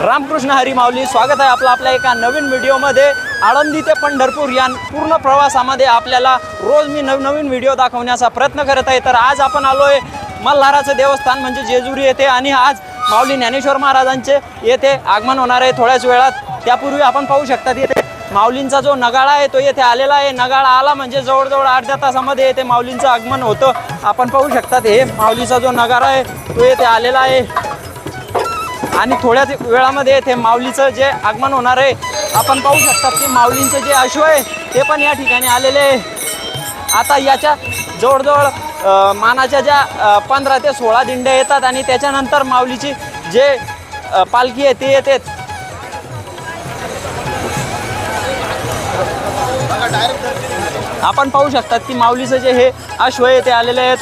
रामकृष्ण हरी माऊली स्वागत आहे आपलं आपल्या एका नवीन व्हिडिओमध्ये. आळंदी ते पंढरपूर या पूर्ण प्रवासामध्ये आपल्याला रोज मी नवनवीन व्हिडिओ दाखवण्याचा प्रयत्न करत आहे. तर आज आपण आलो आहे मल्हाराचं देवस्थान म्हणजे जेजुरी येथे. आणि आज माऊली ज्ञानेश्वर महाराजांचे येथे आगमन होणार आहे थोड्याच वेळात. त्यापूर्वी आपण पाहू शकतात येथे माऊलींचा जो नगाळा आहे तो येथे आलेला आहे. नगाळा आला म्हणजे जवळजवळ अर्ध्या तासामध्ये येथे माऊलींचं आगमन होतं. आपण पाहू शकतात हे माऊलीचा जो नगारा आहे तो येथे आलेला आहे. आणि थोड्याच वेळामध्ये येथे माऊलीचं जे आगमन होणार आहे आपण पाहू शकतात की माऊलींचं जे अश्व आहे ते पण या ठिकाणी आलेले आहे. आता याच्या जवळजवळ मानाच्या ज्या पंधरा ते सोळा दिंड्या येतात आणि त्याच्यानंतर माऊलीची जे पालखी आहे ती येते आपण पाहू शकतात की माऊलीचं जे हे अश्व येथे ते आलेले आहेत.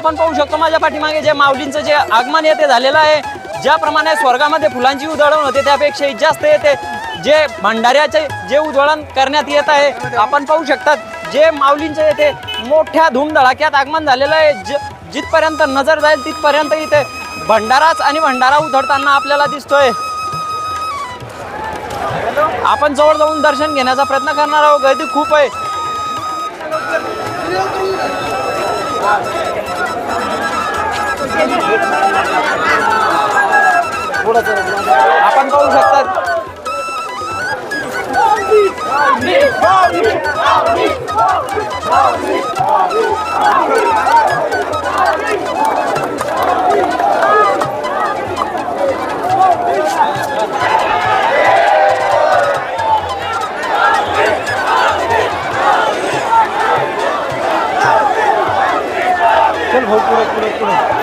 आपण पाहू शकतो माझ्या पाठीमागे जे माऊलींचं जे आगमन येते झालेलं आहे ज्याप्रमाणे स्वर्गामध्ये फुलांची उधळण होते त्यापेक्षाही जास्त येते जे भंडाऱ्याचे जे उधळण करण्यात येत आहे आपण पाहू शकतात जे माऊलींचं येथे मोठ्या धूमधडाक्यात आगमन झालेलं आहे ज जिथपर्यंत नजर जाईल तिथपर्यंत इथे भंडाराच आणि भंडारा उधळताना आपल्याला दिसतोय. आपण जवळ जाऊन दर्शन घेण्याचा प्रयत्न करणार आहोत गर्दी खूप आहे. आपण पाहू शकतात. Oh, পুরো পুরো পুরো পুরো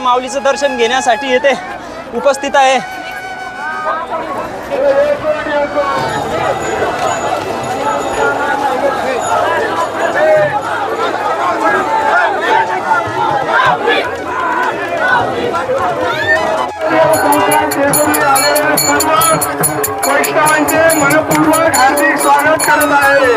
माऊलीचं दर्शन घेण्यासाठी येथे उपस्थित आहे. वैष्णवांचे मनपूर्वक हार्दिक स्वागत करत आहे.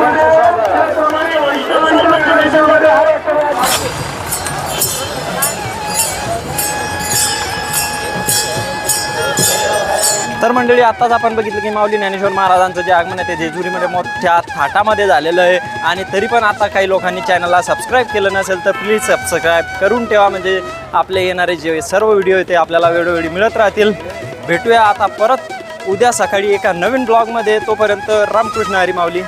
तर मंडळी आत्ताच आपण बघितलं की माऊली ज्ञानेश्वर महाराजांचं जे आगमन आहे ते जेजुरीमध्ये मोठ्या थाटामध्ये झालेलं आहे. आणि तरी पण आता काही लोकांनी चॅनलला सबस्क्राईब केलं नसेल तर प्लीज सबस्क्राईब करून ठेवा. म्हणजे आपले येणारे जे सर्व व्हिडिओ आहे ते आपल्याला वेळोवेळी मिळत राहतील. भेटूया आता परत उद्या सकाळी एका नवीन ब्लॉगमध्ये तोपर्यंत रामकृष्ण हरी माऊली.